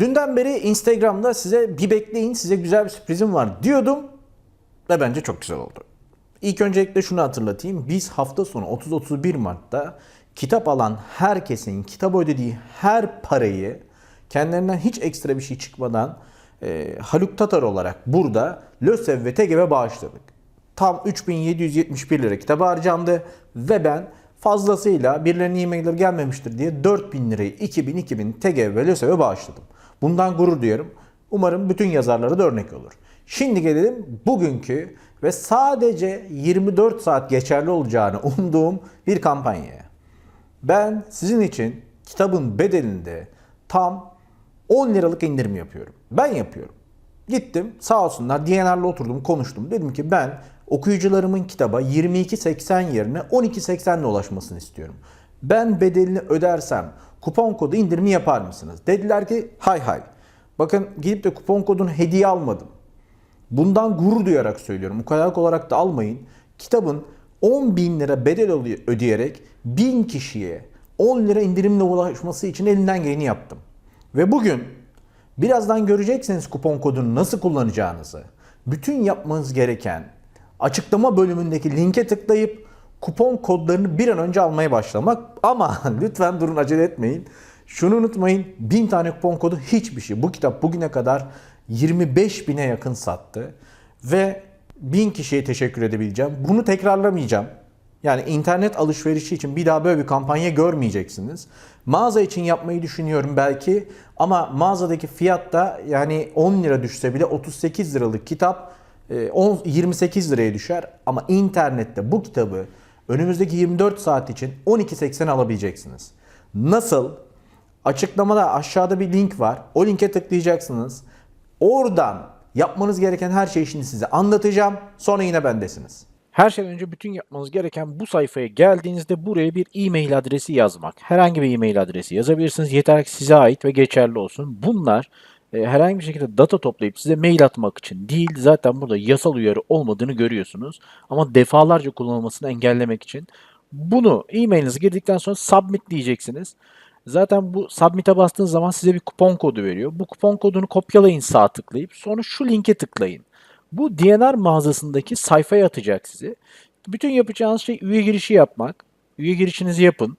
Dünden beri Instagram'da size bir bekleyin size güzel bir sürprizim var diyordum ve bence çok güzel oldu. İlk öncelikle şunu hatırlatayım. Biz hafta sonu 30-31 Mart'ta kitap alan herkesin kitap ödediği her parayı kendilerinden hiç ekstra bir şey çıkmadan e, Haluk Tatar olarak burada LÖSEV ve TGV'e bağışladık. Tam 3771 lira kitaba harcandı ve ben fazlasıyla birilerinin e-mailleri gelmemiştir diye 4000 lirayı 2000 2000 TGV ve LÖSEV'e bağışladım. Bundan gurur duyuyorum. Umarım bütün yazarlara da örnek olur. Şimdi gelelim bugünkü ve sadece 24 saat geçerli olacağını umduğum bir kampanyaya. Ben sizin için kitabın bedelinde tam 10 liralık indirim yapıyorum. Ben yapıyorum. Gittim sağ olsunlar DNR'la oturdum konuştum. Dedim ki ben okuyucularımın kitaba 22.80 yerine 12.80 ile ulaşmasını istiyorum. Ben bedelini ödersem kupon kodu indirimi yapar mısınız? Dediler ki hay hay. Bakın gidip de kupon kodunu hediye almadım. Bundan gurur duyarak söylüyorum. Ukalalık olarak da almayın. Kitabın 10 bin lira bedel ödeyerek 1000 kişiye 10 lira indirimle ulaşması için elinden geleni yaptım. Ve bugün birazdan göreceksiniz kupon kodunu nasıl kullanacağınızı. Bütün yapmanız gereken açıklama bölümündeki linke tıklayıp kupon kodlarını bir an önce almaya başlamak. Ama lütfen durun acele etmeyin. Şunu unutmayın 1000 tane kupon kodu hiçbir şey. Bu kitap bugüne kadar 25 bine yakın sattı. Ve 1000 kişiye teşekkür edebileceğim. Bunu tekrarlamayacağım. Yani internet alışverişi için bir daha böyle bir kampanya görmeyeceksiniz. Mağaza için yapmayı düşünüyorum belki ama mağazadaki fiyat da yani 10 lira düşse bile 38 liralık kitap e, 10 28 liraya düşer ama internette bu kitabı önümüzdeki 24 saat için 12.80 alabileceksiniz. Nasıl? Açıklamada aşağıda bir link var. O linke tıklayacaksınız. Oradan yapmanız gereken her şeyi şimdi size anlatacağım. Sonra yine bendesiniz. Her şeyden önce bütün yapmanız gereken bu sayfaya geldiğinizde buraya bir e-mail adresi yazmak. Herhangi bir e-mail adresi yazabilirsiniz. Yeter ki size ait ve geçerli olsun. Bunlar e, herhangi bir şekilde data toplayıp size mail atmak için değil. Zaten burada yasal uyarı olmadığını görüyorsunuz. Ama defalarca kullanılmasını engellemek için. Bunu e-mailinize girdikten sonra submit diyeceksiniz. Zaten bu submit'e bastığınız zaman size bir kupon kodu veriyor. Bu kupon kodunu kopyalayın sağ tıklayıp sonra şu linke tıklayın. Bu DNR mağazasındaki sayfaya atacak sizi. Bütün yapacağınız şey üye girişi yapmak. Üye girişinizi yapın.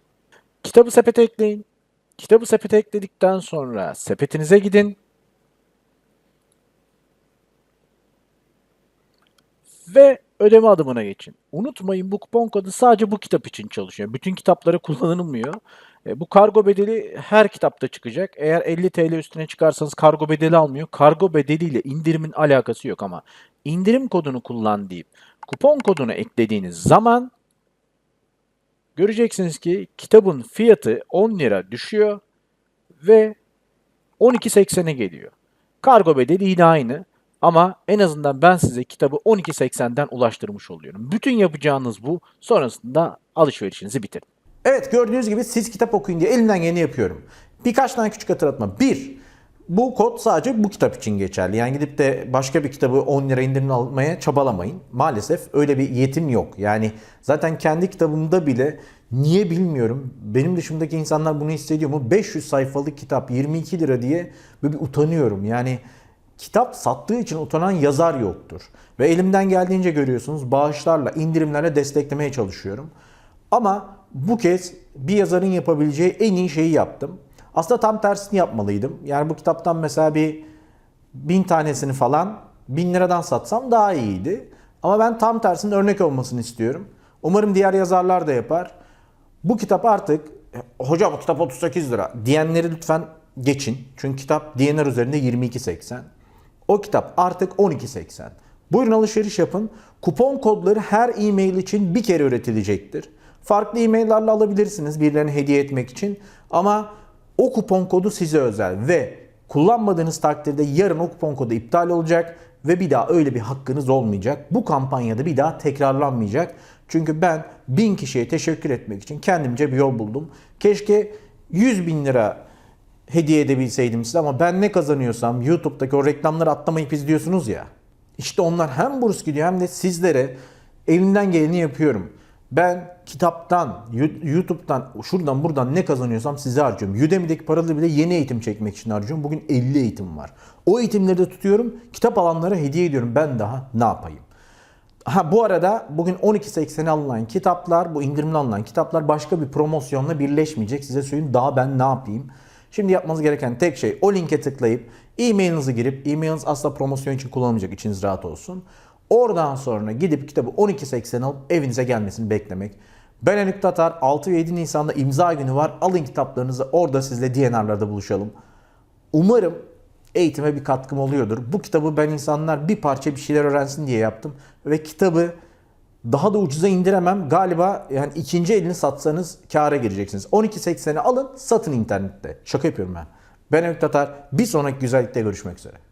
Kitabı sepete ekleyin. Kitabı sepete ekledikten sonra sepetinize gidin. Ve ödeme adımına geçin. Unutmayın bu kupon kodu sadece bu kitap için çalışıyor. Bütün kitaplara kullanılmıyor. E, bu kargo bedeli her kitapta çıkacak. Eğer 50 TL üstüne çıkarsanız kargo bedeli almıyor. Kargo bedeliyle indirimin alakası yok ama indirim kodunu kullan deyip kupon kodunu eklediğiniz zaman göreceksiniz ki kitabın fiyatı 10 lira düşüyor ve 12.80'e geliyor. Kargo bedeli yine aynı ama en azından ben size kitabı 12.80'den ulaştırmış oluyorum. Bütün yapacağınız bu. Sonrasında alışverişinizi bitirin. Evet gördüğünüz gibi siz kitap okuyun diye elimden geleni yapıyorum. Birkaç tane küçük hatırlatma. Bir, bu kod sadece bu kitap için geçerli. Yani gidip de başka bir kitabı 10 lira indirim almaya çabalamayın. Maalesef öyle bir yetim yok. Yani zaten kendi kitabımda bile niye bilmiyorum. Benim dışımdaki insanlar bunu hissediyor mu? 500 sayfalık kitap 22 lira diye böyle bir utanıyorum. Yani kitap sattığı için utanan yazar yoktur. Ve elimden geldiğince görüyorsunuz bağışlarla, indirimlerle desteklemeye çalışıyorum. Ama bu kez bir yazarın yapabileceği en iyi şeyi yaptım. Aslında tam tersini yapmalıydım. Yani bu kitaptan mesela bir bin tanesini falan bin liradan satsam daha iyiydi. Ama ben tam tersinin örnek olmasını istiyorum. Umarım diğer yazarlar da yapar. Bu kitap artık hocam bu kitap 38 lira diyenleri lütfen geçin. Çünkü kitap DNR üzerinde 22.80. O kitap artık 12.80. Buyurun alışveriş yapın. Kupon kodları her e-mail için bir kere üretilecektir. Farklı e-maillerle alabilirsiniz birilerine hediye etmek için. Ama o kupon kodu size özel ve kullanmadığınız takdirde yarın o kupon kodu iptal olacak ve bir daha öyle bir hakkınız olmayacak. Bu kampanyada bir daha tekrarlanmayacak. Çünkü ben bin kişiye teşekkür etmek için kendimce bir yol buldum. Keşke 100 bin lira hediye edebilseydim size ama ben ne kazanıyorsam YouTube'daki o reklamları atlamayıp izliyorsunuz ya. İşte onlar hem burs gidiyor hem de sizlere elimden geleni yapıyorum. Ben kitaptan, YouTube'dan, şuradan buradan ne kazanıyorsam size harcıyorum. Udemy'deki paraları bile yeni eğitim çekmek için harcıyorum. Bugün 50 eğitim var. O eğitimleri de tutuyorum. Kitap alanlara hediye ediyorum. Ben daha ne yapayım? Ha bu arada bugün 12.80'e alınan kitaplar, bu indirimli alınan kitaplar başka bir promosyonla birleşmeyecek. Size söyleyeyim daha ben ne yapayım? Şimdi yapmanız gereken tek şey o linke tıklayıp e-mailinizi girip e-mailiniz asla promosyon için kullanılmayacak içiniz rahat olsun. Oradan sonra gidip kitabı 12.80 alıp evinize gelmesini beklemek. Ben Haluk Tatar 6 ve 7 Nisan'da imza günü var. Alın kitaplarınızı orada sizle DNR'larda buluşalım. Umarım eğitime bir katkım oluyordur. Bu kitabı ben insanlar bir parça bir şeyler öğrensin diye yaptım. Ve kitabı daha da ucuza indiremem. Galiba yani ikinci elini satsanız kâra gireceksiniz. 12.80'e alın satın internette. Şaka yapıyorum ben. Ben Tatar. Bir sonraki güzellikte görüşmek üzere.